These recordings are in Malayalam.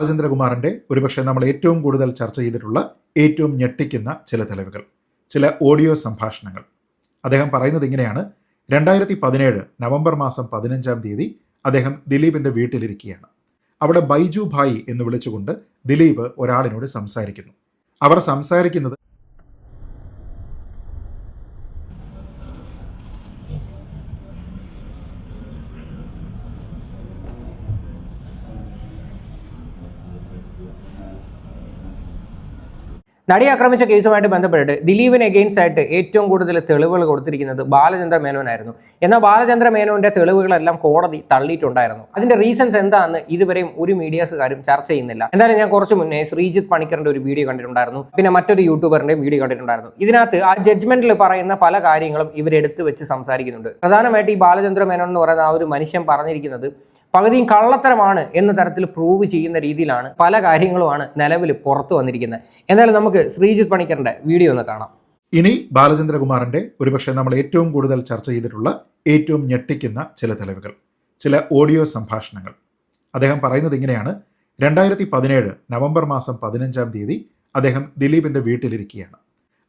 ബാലചന്ദ്രകുമാറിന്റെ ഒരുപക്ഷെ നമ്മൾ ഏറ്റവും കൂടുതൽ ചർച്ച ചെയ്തിട്ടുള്ള ഏറ്റവും ഞെട്ടിക്കുന്ന ചില തെളിവുകൾ ചില ഓഡിയോ സംഭാഷണങ്ങൾ. അദ്ദേഹം പറയുന്നത് ഇങ്ങനെയാണ്. രണ്ടായിരത്തി പതിനേഴ് നവംബർ മാസം പതിനഞ്ചാം തീയതി അദ്ദേഹം ദിലീപിന്റെ വീട്ടിലിരിക്കുകയാണ്. അവിടെ ബൈജു ഭായ് എന്ന് വിളിച്ചുകൊണ്ട് ദിലീപ് ഒരാളിനോട് സംസാരിക്കുന്നു. അവർ സംസാരിക്കുന്നത് നടി ആക്രമിച്ച കേസുമായിട്ട് ബന്ധപ്പെട്ട് ദിലീപിന് എഗെയിൻസ്റ്റ് ആയിട്ട് ഏറ്റവും കൂടുതൽ തെളിവുകൾ കൊടുത്തിരിക്കുന്നത് ബാലചന്ദ്ര മേനോനായിരുന്നു. എന്നാൽ ബാലചന്ദ്ര മേനോന്റെ തെളിവുകളെല്ലാം കോടതി തള്ളിയിട്ടുണ്ടായിരുന്നു. അതിന്റെ റീസൺസ് എന്താണെന്ന് ഇതുവരെയും ഒരു മീഡിയാസുകാരും ചർച്ച ചെയ്യുന്നില്ല. എന്തായാലും ഞാൻ കുറച്ച് മുന്നേ ശ്രീജിത്ത് പണിക്കറിന്റെ ഒരു വീഡിയോ കണ്ടിട്ടുണ്ടായിരുന്നു. പിന്നെ മറ്റൊരു യൂട്യൂബറിന്റെ വീഡിയോ കണ്ടിട്ടുണ്ടായിരുന്നു. ഇതിനകത്ത് ആ ജഡ്ജ്മെന്റിൽ പറയുന്ന പല കാര്യങ്ങളും ഇവരെടുത്ത് വെച്ച് സംസാരിക്കുന്നുണ്ട്. പ്രധാനമായിട്ട് ഈ ബാലചന്ദ്ര മേനോൻ എന്ന് പറയുന്ന ആ ഒരു മനുഷ്യൻ പറഞ്ഞിരിക്കുന്നത് പകുതിയും കള്ളത്തരമാണ് എന്ന തരത്തിൽ പ്രൂവ് ചെയ്യുന്ന രീതിയിലാണ് പല കാര്യങ്ങളുമാണ് നിലവിൽ പുറത്തു വന്നിരിക്കുന്നത്. എന്നാലും നമുക്ക് ശ്രീജിത് പണിക്കറിന്റെ വീഡിയോ ഒന്ന് കാണാം. ഇനി ബാലചന്ദ്രകുമാറിന്റെ ഒരുപക്ഷെ നമ്മൾ ഏറ്റവും കൂടുതൽ ചർച്ച ചെയ്തിട്ടുള്ള ഏറ്റവും ഞെട്ടിക്കുന്ന ചില തെളിവുകൾ ചില ഓഡിയോ സംഭാഷണങ്ങൾ. അദ്ദേഹം പറയുന്നത് ഇങ്ങനെയാണ്. രണ്ടായിരത്തി പതിനേഴ് നവംബർ മാസം പതിനഞ്ചാം തീയതി അദ്ദേഹം ദിലീപിന്റെ വീട്ടിലിരിക്കുകയാണ്.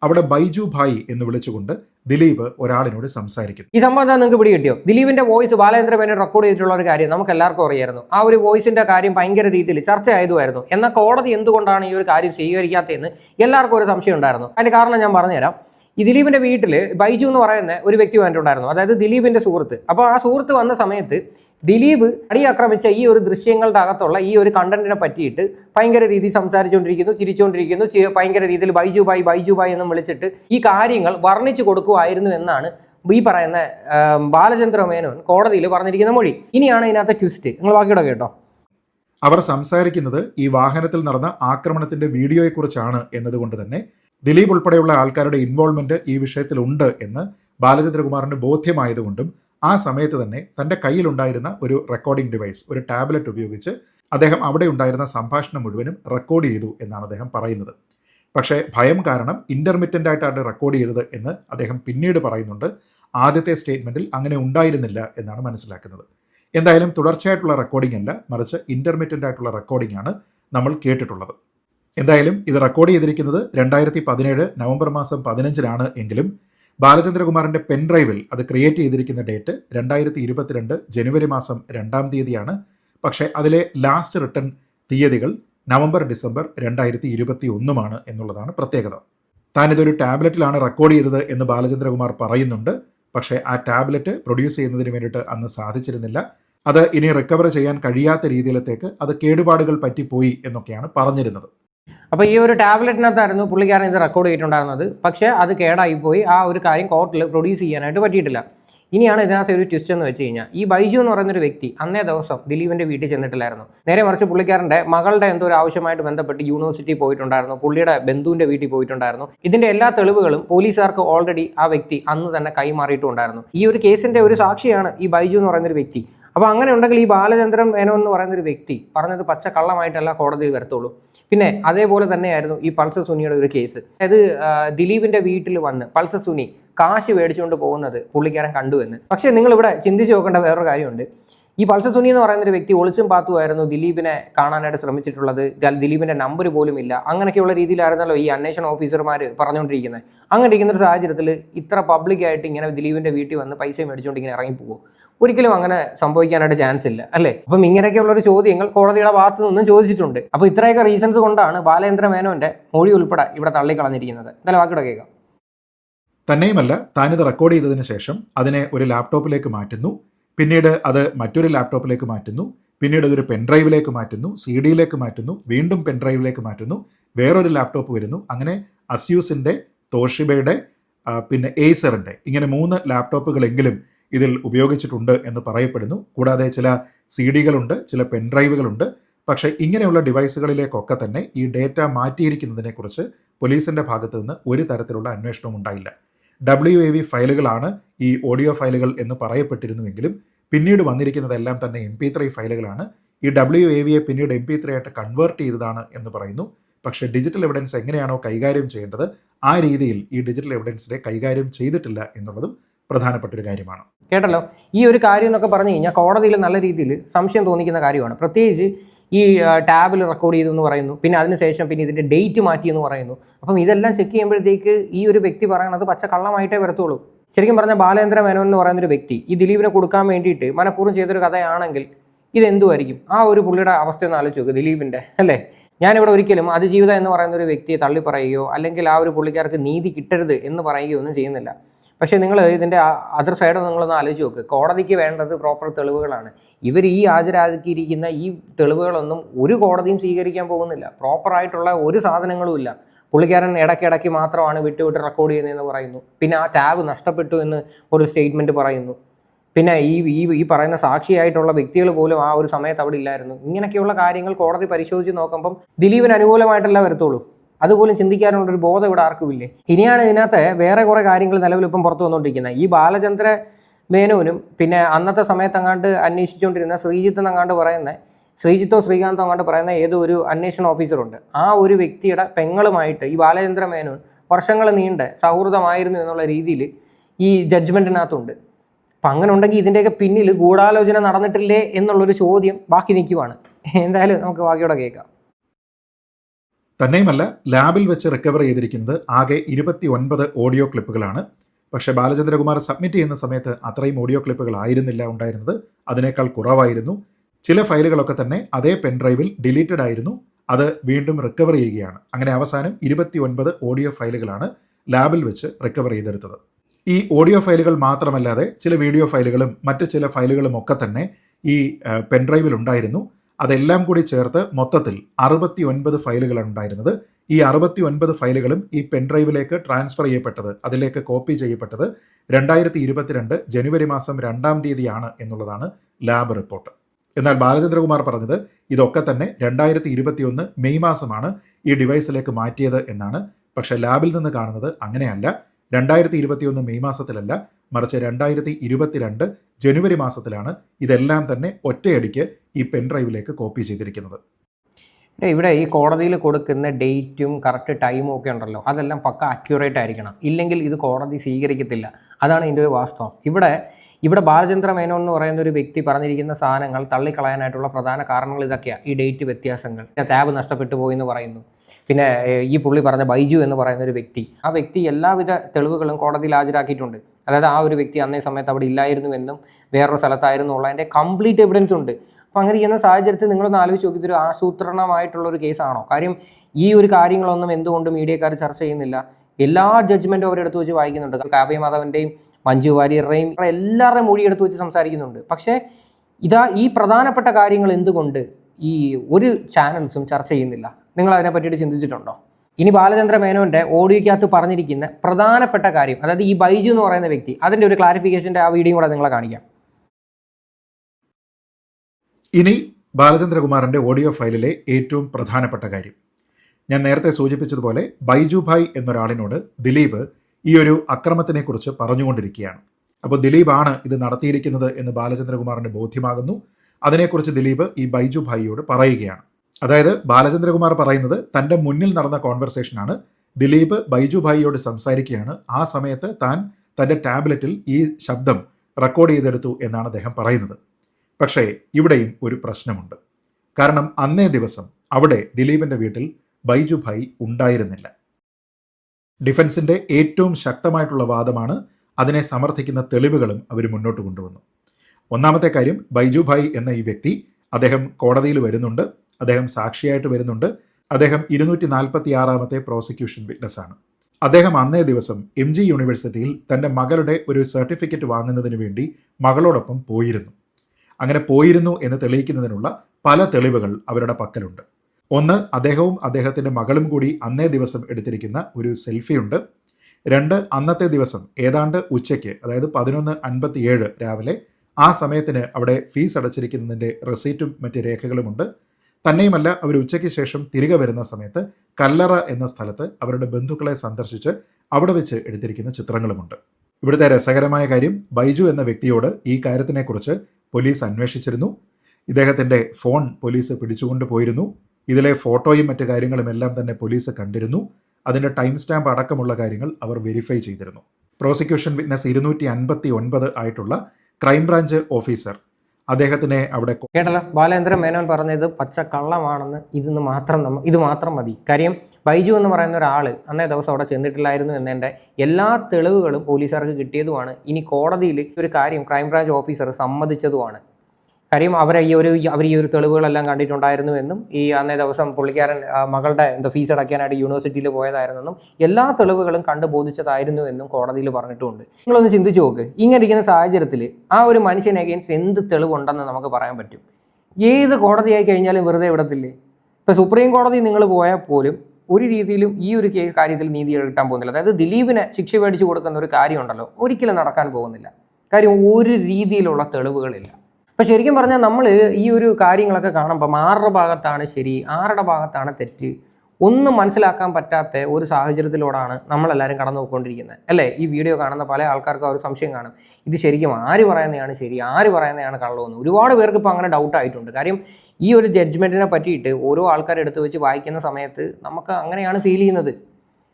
അവിടെ ബൈജു ഭായി എന്ന് വിളിച്ചുകൊണ്ട് ദിലീപ് ഒരാളിനോട് സംസാരിക്കുന്നു ഈ സംഭവം എന്താ നിങ്ങൾക്ക് പിടി കിട്ടിയോ ദിലീപിന്റെ വോയിസ് ബാലേന്ദ്ര മേനോൻ റെക്കോർഡ് ചെയ്തിട്ടുള്ള ഒരു കാര്യം നമുക്ക് എല്ലാവർക്കും അറിയായിരുന്നു. ആ ഒരു വോയിസിന്റെ കാര്യം ഭയങ്കര രീതിയിൽ ചർച്ച ആയതുമായിരുന്നു എന്നാൽ കോടതി എന്തുകൊണ്ടാണ് ഈ ഒരു കാര്യം സ്വീകരിക്കാത്തതെന്ന് എല്ലാവർക്കും ഒരു സംശയം ഉണ്ടായിരുന്നു. അതിന്റെ കാരണം ഞാൻ പറഞ്ഞുതരാം. ഈ ദിലീപിന്റെ വീട്ടിൽ ബൈജു എന്ന് പറയുന്ന ഒരു വ്യക്തി വന്നിട്ടുണ്ടായിരുന്നു. അതായത് ദിലീപിന്റെ സുഹൃത്ത്. അപ്പോൾ ആ സുഹൃത്ത് വന്ന സമയത്ത് ദിലീപ് അടി ആക്രമിച്ച ഈ ഒരു ദൃശ്യങ്ങളുടെ അകത്തുള്ള ഈ ഒരു കണ്ടന്റിനെ പറ്റിയിട്ട് ഭയങ്കര രീതിയിൽ സംസാരിച്ചുകൊണ്ടിരിക്കുന്നു ചിരിച്ചുകൊണ്ടിരിക്കുന്നു ഭയങ്കര രീതിയിൽ ബൈജു ബായ് ബൈജു ബായ് എന്നും വിളിച്ചിട്ട് ഈ കാര്യങ്ങൾ വർണിച്ചു കൊടുക്കുമായിരുന്നു എന്നാണ് ഈ പറയുന്ന ബാലചന്ദ്ര മേനോൻ കോടതിയിൽ പറഞ്ഞിരിക്കുന്ന മൊഴി. ഇനിയാണ് ഇതിനകത്തെ ട്വിസ്റ്റ് നിങ്ങൾ ബാക്കിയുടെ കേട്ടോ. അവർ സംസാരിക്കുന്നത് ഈ വാഹനത്തിൽ നടന്ന ആക്രമണത്തിന്റെ വീഡിയോയെക്കുറിച്ചാണ് എന്നതുകൊണ്ട് തന്നെ ദിലീപ് ഉൾപ്പെടെയുള്ള ആൾക്കാരുടെ ഇൻവോൾവ്മെന്റ് ഈ വിഷയത്തിലുണ്ട് എന്ന് ബാലചന്ദ്രകുമാറിന് ബോധ്യമായതുകൊണ്ടും ആ സമയത്ത് തന്നെ തന്റെ കയ്യിലുണ്ടായിരുന്ന ഒരു റെക്കോർഡിംഗ് ഡിവൈസ് ഒരു ടാബ്ലറ്റ് ഉപയോഗിച്ച് അദ്ദേഹം അവിടെ ഉണ്ടായിരുന്ന സംഭാഷണം മുഴുവനും റെക്കോർഡ് ചെയ്തു എന്നാണ് അദ്ദേഹം പറയുന്നത്. പക്ഷേ ഭയം കാരണം ഇന്റർമിറ്റന്റ് ആയിട്ടാണ് റെക്കോർഡ് ചെയ്തത് എന്ന് അദ്ദേഹം പിന്നീട് പറയുന്നുണ്ട്. ആദ്യത്തെ സ്റ്റേറ്റ്മെന്റിൽ അങ്ങനെ ഉണ്ടായിരുന്നില്ല എന്നാണ് മനസ്സിലാക്കുന്നത്. എന്തായാലും തുടർച്ചയായിട്ടുള്ള റെക്കോർഡിംഗ് അല്ല മറിച്ച് ഇന്റർമീഡിയന്റ് ആയിട്ടുള്ള റെക്കോർഡിംഗ് ആണ് നമ്മൾ കേട്ടിട്ടുള്ളത്. എന്തായാലും ഇത് റെക്കോർഡ് ചെയ്തിരിക്കുന്നത് രണ്ടായിരത്തി പതിനേഴ് നവംബർ മാസം പതിനഞ്ചിനാണ് എങ്കിലും ബാലചന്ദ്രകുമാറിന്റെ പെൻ ഡ്രൈവിൽ അത് ക്രിയേറ്റ് ചെയ്തിരിക്കുന്ന ഡേറ്റ് രണ്ടായിരത്തി ഇരുപത്തിരണ്ട് ജനുവരി മാസം രണ്ടാം തീയതിയാണ്. പക്ഷേ അതിലെ ലാസ്റ്റ് റിട്ടേൺ തീയതികൾ നവംബർ ഡിസംബർ രണ്ടായിരത്തി ഇരുപത്തി ഒന്നുമാണ് എന്നുള്ളതാണ് പ്രത്യേകത. താനിതൊരു ടാബ്ലറ്റിലാണ് റെക്കോർഡ് ചെയ്തത് എന്ന് ബാലചന്ദ്രകുമാർ പറയുന്നുണ്ട്. പക്ഷേ ആ ടാബ്ലറ്റ് പ്രൊഡ്യൂസ് ചെയ്യുന്നതിന് വേണ്ടിയിട്ട് അന്ന് സാധിച്ചിരുന്നില്ല. അത് ഇനി റിക്കവർ ചെയ്യാൻ കഴിയാത്ത രീതിയിലത്തേക്ക് അത് കേടുപാടുകൾ പറ്റിപ്പോയി എന്നൊക്കെയാണ് പറഞ്ഞിരുന്നത്. അപ്പോൾ ഈ ഒരു ടാബ്ലറ്റിനകത്തായിരുന്നു പുള്ളിക്കാരൻ ഇത് റെക്കോർഡ് ചെയ്തിട്ടുണ്ടായിരുന്നത്. പക്ഷേ അത് കേടായിപ്പോയി. ആ ഒരു കാര്യം കോർട്ടിൽ പ്രൊഡ്യൂസ് ചെയ്യാനായിട്ട് പറ്റിയിട്ടില്ല. ഇനിയാണ് ഇതിനകത്ത് ഒരു ട്വിസ്റ്റ് എന്ന് വെച്ച് കഴിഞ്ഞാൽ ഈ ബൈജു എന്ന് പറയുന്ന ഒരു വ്യക്തി അന്നേ ദിവസം ദിലീപിന്റെ വീട്ടിൽ ചെന്നിട്ടില്ലായിരുന്നു. നേരെ മറിച്ച് പുള്ളിക്കാരന്റെ മകളുടെ എന്തോ ഒരു ആവശ്യമായിട്ട് ബന്ധപ്പെട്ട് യൂണിവേഴ്സിറ്റി പോയിട്ടുണ്ടായിരുന്നു. പുള്ളിയുടെ ബന്ധുവിന്റെ വീട്ടിൽ പോയിട്ടുണ്ടായിരുന്നു. ഇതിന്റെ എല്ലാ തെളിവുകളും പോലീസുകാർക്ക് ഓൾറെഡി ആ വ്യക്തി അന്ന് തന്നെ കൈമാറിയിട്ടുണ്ടായിരുന്നു. ഈ ഒരു കേസിന്റെ ഒരു സാക്ഷിയാണ് ഈ ബൈജു എന്ന് പറയുന്ന ഒരു വ്യക്തി. അപ്പോൾ അങ്ങനെ ഉണ്ടെങ്കിൽ ഈ ബാലചന്ദ്രൻ മേനോ എന്ന് പറയുന്ന ഒരു വ്യക്തി പറഞ്ഞത് പച്ച കള്ളമായിട്ടല്ല കോടതിയിൽ വരത്തുള്ളൂ. പിന്നെ അതേപോലെ തന്നെയായിരുന്നു ഈ പൾസർ സുനിയുടെ ഒരു കേസ് അതായത് ദിലീപിന്റെ വീട്ടിൽ വന്ന് പൾസർ സുനി കാശ് മേടിച്ചുകൊണ്ട് പോകുന്നത് പുള്ളിക്കാരൻ കണ്ടു എന്ന്. പക്ഷേ നിങ്ങൾ ഇവിടെ ചിന്തിച്ച് നോക്കേണ്ട വേറൊരു കാര്യമുണ്ട്. ഈ പൾസർ സുനി എന്ന് പറയുന്ന ഒരു വ്യക്തി ഒളിച്ചും പാത്തുമായിരുന്നു ദിലീപിനെ കാണാനായിട്ട് ശ്രമിച്ചിട്ടുള്ളത്. ദിലീപിന്റെ നമ്പർ പോലും ഇല്ല. അങ്ങനെയൊക്കെയുള്ള രീതിയിലായിരുന്നല്ലോ ഈ അന്വേഷണ ഓഫീസർമാർ പറഞ്ഞുകൊണ്ടിരിക്കുന്നത്. അങ്ങനെ ഇരിക്കുന്ന ഒരു സാഹചര്യത്തിൽ ഇത്ര പബ്ലിക്കായിട്ട് ഇങ്ങനെ ദിലീപിന്റെ വീട്ടിൽ വന്ന് പൈസ മേടിച്ചുകൊണ്ട് ഇങ്ങനെ ഇറങ്ങിപ്പോകും ഒരിക്കലും അങ്ങനെ സംഭവിക്കാനായിട്ട് ചാൻസ് ഇല്ല അല്ലേ? അപ്പം ഇങ്ങനെയൊക്കെയുള്ള ഒരു ചോദ്യങ്ങൾ കോടതിയുടെ ഭാഗത്തു നിന്നും ചോദിച്ചിട്ടുണ്ട്. അപ്പോൾ ഇത്രയൊക്കെ റീസൺസ് കൊണ്ടാണ് ബാലേന്ദ്ര മേനോന്റെ മൊഴി ഉൾപ്പെടെ ഇവിടെ തള്ളിക്കളഞ്ഞിരിക്കുന്നത്. എന്തായാലും ബാക്കിയുടെ കേൾക്കാം. തന്നെയുമല്ല താനിത് റെക്കോർഡ് ചെയ്തതിന് ശേഷം അതിനെ ഒരു ലാപ്ടോപ്പിലേക്ക് മാറ്റുന്നു. പിന്നീട് അത് മറ്റൊരു ലാപ്ടോപ്പിലേക്ക് മാറ്റുന്നു. പിന്നീട് അതൊരു പെൻഡ്രൈവിലേക്ക് മാറ്റുന്നു. സി ഡിയിലേക്ക് മാറ്റുന്നു. വീണ്ടും പെൻഡ്രൈവിലേക്ക് മാറ്റുന്നു. വേറൊരു ലാപ്ടോപ്പ് വരുന്നു. അങ്ങനെ അസ്യൂസിന്റെ തോഷിബയുടെ പിന്നെ ഏസറിന്റെ ഇങ്ങനെ മൂന്ന് ലാപ്ടോപ്പുകളെങ്കിലും ഇതിൽ ഉപയോഗിച്ചിട്ടുണ്ട് എന്ന് പറയപ്പെടുന്നു. കൂടാതെ ചില സി ഡികളുണ്ട് ചില പെൻഡ്രൈവുകളുണ്ട് പക്ഷേ ഇങ്ങനെയുള്ള ഡിവൈസുകളിലേക്കൊക്കെ തന്നെ ഈ ഡേറ്റ മാറ്റിയിരിക്കുന്നതിനെക്കുറിച്ച് പോലീസിന്റെ ഭാഗത്തു നിന്ന് ഒരു തരത്തിലുള്ള അന്വേഷണവും ഉണ്ടായില്ല. ഡബ്ല്യു എ വി ഫയലുകളാണ് ഈ ഓഡിയോ ഫയലുകൾ എന്ന് പറയപ്പെട്ടിരുന്നുവെങ്കിലും പിന്നീട് വന്നിരിക്കുന്നതെല്ലാം തന്നെ എം പി ത്രീ ഫയലുകളാണ്. ഈ ഡബ്ല്യു എ വിയെ പിന്നീട് എം പി ത്രീ ആയിട്ട് കൺവേർട്ട് ചെയ്തതാണ് എന്ന് പറയുന്നു. പക്ഷേ ഡിജിറ്റൽ എവിഡൻസ് എങ്ങനെയാണോ കൈകാര്യം ചെയ്യേണ്ടത് ആ രീതിയിൽ ഈ ഡിജിറ്റൽ എവിഡൻസിനെ കൈകാര്യം ചെയ്തിട്ടില്ല എന്നുള്ളതും പ്രധാനപ്പെട്ട ഒരു കാര്യമാണ്. കേട്ടല്ലോ? ഈ ഒരു കാര്യം എന്നൊക്കെ പറഞ്ഞു കഴിഞ്ഞാൽ കോടതിയിൽ നല്ല രീതിയിൽ സംശയം തോന്നിക്കുന്ന കാര്യമാണ്. പ്രത്യേകിച്ച് ഈ ടാബിൽ റെക്കോർഡ് ചെയ്തു എന്ന് പറയുന്നു. പിന്നെ അതിനുശേഷം പിന്നെ ഇതിന്റെ ഡേറ്റ് മാറ്റി എന്ന് പറയുന്നു. അപ്പം ഇതെല്ലാം ചെക്ക് ചെയ്യുമ്പോഴത്തേക്ക് ഈ ഒരു വ്യക്തി പറയണത് പച്ച കള്ളമായിട്ടേ വരത്തുള്ളൂ. ശരിക്കും പറഞ്ഞാൽ ബാലേന്ദ്ര മേനോൻ എന്ന് പറയുന്ന ഒരു വ്യക്തി ഈ ദിലീപിനെ കൊടുക്കാൻ വേണ്ടിയിട്ട് മനഃപൂർവം ചെയ്തൊരു കഥയാണെങ്കിൽ ഇതെന്തുമായിരിക്കും ആ ഒരു പുള്ളിയുടെ അവസ്ഥ ഒന്ന് ആലോചിച്ച് നോക്കുക ദിലീപിന്റെ അല്ലേ? ഞാനിവിടെ ഒരിക്കലും അതിജീവിത എന്ന് പറയുന്ന ഒരു വ്യക്തിയെ തള്ളി പറയുകയോ അല്ലെങ്കിൽ ആ ഒരു പുള്ളിക്കാർക്ക് നീതി കിട്ടരുത് എന്ന് പറയുകയോ ഒന്നും ചെയ്യുന്നില്ല. പക്ഷേ നിങ്ങൾ ഇതിന്റെ അതർ സൈഡ് നിങ്ങളൊന്ന് ആലോചിച്ച് നോക്ക്. കോടതിക്ക് വേണ്ടത് പ്രോപ്പർ തെളിവുകളാണ്. ഇവർ ഈ ഹാജരാക്കിയിരിക്കുന്ന ഈ തെളിവുകളൊന്നും ഒരു കോടതിയും സ്വീകരിക്കാൻ പോകുന്നില്ല. പ്രോപ്പറായിട്ടുള്ള ഒരു സാധനങ്ങളും ഇല്ല. പുള്ളിക്കാരൻ ഇടയ്ക്കിടയ്ക്ക് മാത്രമാണ് വിട്ടുവിട്ട് റെക്കോർഡ് ചെയ്യുന്നതെന്ന് പറയുന്നു. പിന്നെ ആ ടാബ് നഷ്ടപ്പെട്ടു എന്ന് ഒരു സ്റ്റേറ്റ്മെന്റ് പറയുന്നു. പിന്നെ ഈ ഈ ഈ പറയുന്ന സാക്ഷിയായിട്ടുള്ള വ്യക്തികൾ പോലും ആ ഒരു സമയത്ത് അവിടെ ഇല്ലായിരുന്നു. ഇങ്ങനെയൊക്കെയുള്ള കാര്യങ്ങൾ കോടതി പരിശോധിച്ച് നോക്കുമ്പം ദിലീപിന് അനുകൂലമായിട്ടല്ല വരത്തുള്ളൂ. അതുപോലും ചിന്തിക്കാനുള്ള ഒരു ബോധം ഇവിടെ ആർക്കുമില്ലേ? ഇനിയാണ് ഇതിനകത്ത് വേറെ കുറേ കാര്യങ്ങൾ നിലവിൽ ഇപ്പം പുറത്തു വന്നുകൊണ്ടിരിക്കുന്നത്. ഈ ബാലചന്ദ്ര മേനോനും പിന്നെ അന്നത്തെ സമയത്ത് അങ്ങാണ്ട് അന്വേഷിച്ചുകൊണ്ടിരുന്ന ശ്രീജിത്ത് എന്നങ്ങാണ്ട് പറയുന്ന ശ്രീജിത്തോ ശ്രീകാന്തോ അങ്ങോട്ട് പറയുന്ന ഏതോ ഒരു അന്വേഷണ ഓഫീസറുണ്ട്. ആ ഒരു വ്യക്തിയുടെ പെങ്ങളുമായിട്ട് ഈ ബാലചന്ദ്ര മേനോൻ വർഷങ്ങൾ നീണ്ട സൗഹൃദമായിരുന്നു എന്നുള്ള രീതിയിൽ ഈ ജഡ്ജ്മെന്റിനകത്തുണ്ട് അപ്പം അങ്ങനെ ഉണ്ടെങ്കിൽ ഇതിന്റെയൊക്കെ പിന്നിൽ ഗൂഢാലോചന നടന്നിട്ടില്ലേ എന്നുള്ളൊരു ചോദ്യം ബാക്കി നിൽക്കുവാണ്. എന്തായാലും നമുക്ക് ബാക്കിയോടെ കേൾക്കാം. തന്നെയുമല്ല ലാബിൽ വെച്ച് റിക്കവർ ചെയ്തിരിക്കുന്നത് ആകെ ഇരുപത്തി ഒൻപത് ഓഡിയോ ക്ലിപ്പുകളാണ് പക്ഷേ ബാലചന്ദ്രകുമാർ സബ്മിറ്റ് ചെയ്യുന്ന സമയത്ത് അത്രയും ഓഡിയോ ക്ലിപ്പുകൾ ആയിരുന്നില്ല ഉണ്ടായിരുന്നത്. അതിനേക്കാൾ കുറവായിരുന്നു. ചില ഫയലുകളൊക്കെ തന്നെ അതേ പെൻ ഡ്രൈവിൽ ഡിലീറ്റഡ് ആയിരുന്നു. അത് വീണ്ടും റിക്കവർ ചെയ്യുകയാണ്. അങ്ങനെ അവസാനം ഇരുപത്തി ഒൻപത് ഓഡിയോ ഫയലുകളാണ് ലാബിൽ വെച്ച് റിക്കവർ ചെയ്തെടുത്തത്. ഈ ഓഡിയോ ഫയലുകൾ മാത്രമല്ലാതെ ചില വീഡിയോ ഫയലുകളും മറ്റ് ചില ഫയലുകളും ഒക്കെ തന്നെ ഈ പെൻ ഡ്രൈവിൽ ഉണ്ടായിരുന്നു. അതെല്ലാം കൂടി ചേർത്ത് മൊത്തത്തിൽ അറുപത്തി ഒൻപത് ഫയലുകളാണ് ഉണ്ടായിരുന്നത്. ഈ അറുപത്തി ഒൻപത് ഫയലുകളും ഈ പെൻഡ്രൈവിലേക്ക് ട്രാൻസ്ഫർ ചെയ്യപ്പെട്ടത് അതിലേക്ക് കോപ്പി ചെയ്യപ്പെട്ടത് രണ്ടായിരത്തി ഇരുപത്തിരണ്ട് ജനുവരി മാസം രണ്ടാം തീയതിയാണ് എന്നുള്ളതാണ് ലാബ് റിപ്പോർട്ട് എന്നാൽ ബാലചന്ദ്രകുമാർ പറഞ്ഞത് ഇതൊക്കെ തന്നെ രണ്ടായിരത്തി ഇരുപത്തിയൊന്ന് മെയ് മാസമാണ് ഈ ഡിവൈസിലേക്ക് മാറ്റിയത് എന്നാണ്. പക്ഷേ ലാബിൽ നിന്ന് കാണുന്നത് അങ്ങനെയല്ല. രണ്ടായിരത്തി ഇരുപത്തിയൊന്ന് മെയ് മാസത്തിലല്ല മറിച്ച് രണ്ടായിരത്തി ഇരുപത്തിരണ്ട് ജനുവരി മാസത്തിലാണ് ഇതെല്ലാം തന്നെ ഒറ്റയടിക്ക് ഈ പെൻ ഡ്രൈവിലേക്ക് കോപ്പി ചെയ്തിരിക്കുന്നത്. ഇവിടെ ഈ കോടതിയിൽ കൊടുക്കുന്ന ഡേറ്റും കറക്റ്റ് ടൈമും ഒക്കെ ഉണ്ടല്ലോ. അതെല്ലാം പക്ക അക്യൂറേറ്റ് ആയിരിക്കണം. ഇല്ലെങ്കിൽ ഇത് കോടതി സ്വീകരിക്കത്തില്ല. അതാണ് ഇതിന്റെ ഒരു വാസ്തവം. ഇവിടെ ഇവിടെ ബാലചന്ദ്ര മേനോൻ എന്ന് പറയുന്ന ഒരു വ്യക്തി പറഞ്ഞിരിക്കുന്ന സാധനങ്ങൾ തള്ളിക്കളയാനായിട്ടുള്ള പ്രധാന കാരണങ്ങൾ ഇതൊക്കെയാണ് ഈ ഡേറ്റ് വ്യത്യാസങ്ങൾ. പിന്നെ ടാബ് നഷ്ടപ്പെട്ടു പോയി എന്ന് പറയുന്നു. പിന്നെ ഈ പുള്ളി പറഞ്ഞ ബൈജു എന്ന് പറയുന്ന ഒരു വ്യക്തി. ആ വ്യക്തി എല്ലാവിധ തെളിവുകളും കോടതിയിൽ ഹാജരാക്കിയിട്ടുണ്ട്. അതായത് ആ ഒരു വ്യക്തി അന്നേ സമയത്ത് അവിടെ ഇല്ലായിരുന്നു എന്നും വേറൊരു സ്ഥലത്തായിരുന്നു ഉള്ളതിന്റെ കംപ്ലീറ്റ് എവിഡൻസ് ഉണ്ട്. അപ്പോൾ അങ്ങനെ ചെയ്യുന്ന സാഹചര്യത്തിൽ നിങ്ങളൊന്ന് ആലോചിച്ച് നോക്കി ആസൂത്രണമായിട്ടുള്ള ഒരു കേസാണോ? കാര്യം ഈ ഒരു കാര്യങ്ങളൊന്നും എന്തുകൊണ്ട് മീഡിയക്കാർ ചർച്ച ചെയ്യുന്നില്ല. എല്ലാ ജഡ്ജ്മെന്റും അവരെടുത്ത് വെച്ച് വായിക്കുന്നുണ്ട്. കാവ്യ മാധവന്റെയും മഞ്ജു വാര്യരുടെയും എല്ലാവരുടെയും മൊഴി വെച്ച് സംസാരിക്കുന്നുണ്ട്. പക്ഷേ ഇതാ ഈ പ്രധാനപ്പെട്ട കാര്യങ്ങൾ എന്തുകൊണ്ട് ഈ ഒരു ചാനൽസും ചർച്ച ചെയ്യുന്നില്ല? നിങ്ങൾ അതിനെ പറ്റിയിട്ട് ചിന്തിച്ചിട്ടുണ്ടോ? ഇനി ബാലചന്ദ്ര മേനോന്റെ ഓഡിയോയ്ക്കകത്ത് പറഞ്ഞിരിക്കുന്ന പ്രധാനപ്പെട്ട കാര്യം അതായത് ഈ ബൈജു എന്ന് പറയുന്ന വ്യക്തി അതിന്റെ ഒരു ക്ലാരിഫിക്കേഷന്റെ ആ വീഡിയോ കൂടെ നിങ്ങളെ കാണിക്കാം. ഇനി ബാലചന്ദ്രകുമാറിന്റെ ഓഡിയോ ഫയലിലെ ഏറ്റവും പ്രധാനപ്പെട്ട കാര്യം. ഞാൻ നേരത്തെ സൂചിപ്പിച്ചതുപോലെ ബൈജു ഭായ് എന്നൊരാളിനോട് ദിലീപ് ഈ ഒരു അക്രമത്തിനെക്കുറിച്ച് പറഞ്ഞുകൊണ്ടിരിക്കുകയാണ്. അപ്പോൾ ദിലീപാണ് ഇത് നടത്തിയിരിക്കുന്നത് എന്ന് ബാലചന്ദ്രകുമാറിന് ബോധ്യമാകുന്നു. അതിനെക്കുറിച്ച് ദിലീപ് ഈ ബൈജു ഭായിയോട് പറയുകയാണ്. അതായത് ബാലചന്ദ്രകുമാർ പറയുന്നത് തന്റെ മുന്നിൽ നടന്ന കോൺവെർസേഷനാണ്. ദിലീപ് ബൈജു ഭായിയോട് സംസാരിക്കുകയാണ്. ആ സമയത്ത് താൻ തന്റെ ടാബ്ലറ്റിൽ ഈ ശബ്ദം റെക്കോർഡ് ചെയ്തെടുത്തു എന്നാണ് അദ്ദേഹം പറയുന്നത്. പക്ഷേ ഇവിടെയും ഒരു പ്രശ്നമുണ്ട്. കാരണം അന്നേ ദിവസം അവിടെ ദിലീപിന്റെ വീട്ടിൽ ബൈജു ഭായി ഉണ്ടായിരുന്നില്ല. ഡിഫൻസിന്റെ ഏറ്റവും ശക്തമായിട്ടുള്ള വാദമാണ് അതിനെ സമർത്ഥിക്കുന്ന തെളിവുകളും അവർ മുന്നോട്ട് കൊണ്ടുവന്നു. ഒന്നാമത്തെ കാര്യം ബൈജുഭായ് എന്ന ഈ വ്യക്തി അദ്ദേഹം കോടതിയിൽ വരുന്നുണ്ട്. അദ്ദേഹം സാക്ഷിയായിട്ട് വരുന്നുണ്ട്. അദ്ദേഹം ഇരുന്നൂറ്റി നാൽപ്പത്തി ആറാമത്തെ പ്രോസിക്യൂഷൻ വിറ്റ്നസ്സാണ് അദ്ദേഹം അന്നേ ദിവസം എം ജി യൂണിവേഴ്സിറ്റിയിൽ തന്റെ മകളുടെ ഒരു സർട്ടിഫിക്കറ്റ് വാങ്ങുന്നതിന് വേണ്ടി മകളോടൊപ്പം പോയിരുന്നു. അങ്ങനെ പോയിരുന്നു എന്ന് തെളിയിക്കുന്നതിനുള്ള പല തെളിവുകൾ അവരുടെ പക്കലുണ്ട്. ഒന്ന് അദ്ദേഹവും അദ്ദേഹത്തിന്റെ മകളും കൂടി അന്നേ ദിവസം എടുത്തിരിക്കുന്ന ഒരു സെൽഫിയുണ്ട് രണ്ട് അന്നത്തെ ദിവസം ഏതാണ്ട് ഉച്ചയ്ക്ക് അതായത് പതിനൊന്ന് അൻപത്തിയേഴ് രാവിലെ ആ സമയത്തിന് അവിടെ ഫീസ് അടച്ചിരിക്കുന്നതിന്റെ റെസീറ്റും മറ്റ് രേഖകളുമുണ്ട് തന്നെയുമല്ല അവർ ഉച്ചയ്ക്ക് ശേഷം തിരികെ വരുന്ന സമയത്ത് കല്ലറ എന്ന സ്ഥലത്ത് അവരുടെ ബന്ധുക്കളെ സന്ദർശിച്ച് അവിടെ വെച്ച് എടുത്തിരിക്കുന്ന ചിത്രങ്ങളുമുണ്ട്. ഇവിടുത്തെ രസകരമായ കാര്യം ബൈജു എന്ന വ്യക്തിയോട് ഈ കാര്യത്തിനെക്കുറിച്ച് പോലീസ് അന്വേഷിച്ചിരുന്നു. ഇദ്ദേഹത്തിന്റെ ഫോൺ പോലീസ് പിടിച്ചുകൊണ്ട് പോയിരുന്നു ഇതിലെ ഫോട്ടോയും മറ്റു കാര്യങ്ങളും എല്ലാം തന്നെ പോലീസ് കണ്ടിരുന്നു. അതിന്റെ ടൈം സ്റ്റാമ്പ് അടക്കമുള്ള കാര്യങ്ങൾ അവർ വെരിഫൈ ചെയ്തിരുന്നു. പ്രോസിക്യൂഷൻ വിറ്റ്നസ് ഇരുന്നൂറ്റി അൻപത്തി ഒൻപത് ആയിട്ടുള്ള ക്രൈംബ്രാഞ്ച് ഓഫീസർ അദ്ദേഹത്തിനെ അവിടെ കേട്ടല്ലോ? ബാലേന്ദ്ര മേനോൻ പറഞ്ഞത് പച്ച കള്ളമാണെന്ന് ഇതെന്ന് മാത്രം നമ്മൾ ഇത് മാത്രം മതി. കാര്യം ബൈജു എന്ന് പറയുന്ന ഒരാൾ അന്നേ ദിവസം അവിടെ ചെന്നിട്ടില്ലായിരുന്നു എന്നതിന്റെ എല്ലാ തെളിവുകളും പോലീസുകാർക്ക് കിട്ടിയതുമാണ്. ഇനി കോടതിയിൽ ഒരു കാര്യം ക്രൈംബ്രാഞ്ച് ഓഫീസർ സമ്മതിച്ചതുമാണ്. കാര്യം അവരെ ഈ ഒരു അവർ ഈ ഒരു തെളിവുകളെല്ലാം കണ്ടിട്ടുണ്ടായിരുന്നു എന്നും ഈ അന്നേ ദിവസം പുള്ളിക്കാരൻ മകളുടെ എന്താ ഫീസ് അടയ്ക്കാനായിട്ട് യൂണിവേഴ്സിറ്റിയിൽ പോയതായിരുന്നെന്നും എല്ലാ തെളിവുകളും കണ്ടു ബോധിച്ചതായിരുന്നു എന്നും കോടതിയിൽ പറഞ്ഞിട്ടുണ്ട്. നിങ്ങളൊന്ന് ചിന്തിച്ചു നോക്ക്. ഇങ്ങനെ ഇരിക്കുന്ന സാഹചര്യത്തിൽ ആ ഒരു മനുഷ്യൻ അഗെയിൻസ്റ്റ് എന്ത് തെളിവുണ്ടെന്ന് നമുക്ക് പറയാൻ പറ്റും? ഏത് കോടതിയായി കഴിഞ്ഞാലും വെറുതെ വിടത്തില്ലേ? ഇപ്പോൾ സുപ്രീം കോടതി നിങ്ങൾ പോയാൽ പോലും ഒരു രീതിയിലും ഈ ഒരു കാര്യത്തിൽ നീതി കിട്ടാൻ പോകുന്നില്ല. അതായത് ദിലീപിന് ശിക്ഷ മേടിച്ചു കൊടുക്കുന്ന ഒരു കാര്യമുണ്ടല്ലോ. ഒരിക്കലും നടക്കാൻ പോകുന്നില്ല. കാര്യം ഒരു രീതിയിലുള്ള തെളിവുകളില്ല. അപ്പം ശരിക്കും പറഞ്ഞാൽ നമ്മൾ ഈ ഒരു കാര്യങ്ങളൊക്കെ കാണുമ്പം ആരുടെ ഭാഗത്താണ് ശരി ആരുടെ ഭാഗത്താണ് തെറ്റ്? ഒന്നും മനസ്സിലാക്കാൻ പറ്റാത്ത ഒരു സാഹചര്യത്തിലൂടെയാണ് നമ്മളെല്ലാവരും കടന്നു പോയിക്കൊണ്ടിരിക്കുന്നത് അല്ലേ? ഈ വീഡിയോ കാണുന്ന പല ആൾക്കാർക്കും ഒരു സംശയം കാണും. ഇത് ശരിക്കും ആര് പറയുന്നതാണ് ശരി ആര് പറയുന്നതാണ് കള്ളമെന്ന്. ഒരുപാട് പേർക്ക് ഇപ്പോൾ അങ്ങനെ ഡൗട്ട് ആയിട്ടുണ്ട്. കാര്യം ഈ ഒരു ജഡ്ജ്മെന്റിനെ പറ്റിയിട്ട് ഓരോ ആൾക്കാർ എടുത്ത് വെച്ച് വായിക്കുന്ന സമയത്ത് നമുക്ക് അങ്ങനെയാണ് ഫീൽ ചെയ്യുന്നത്.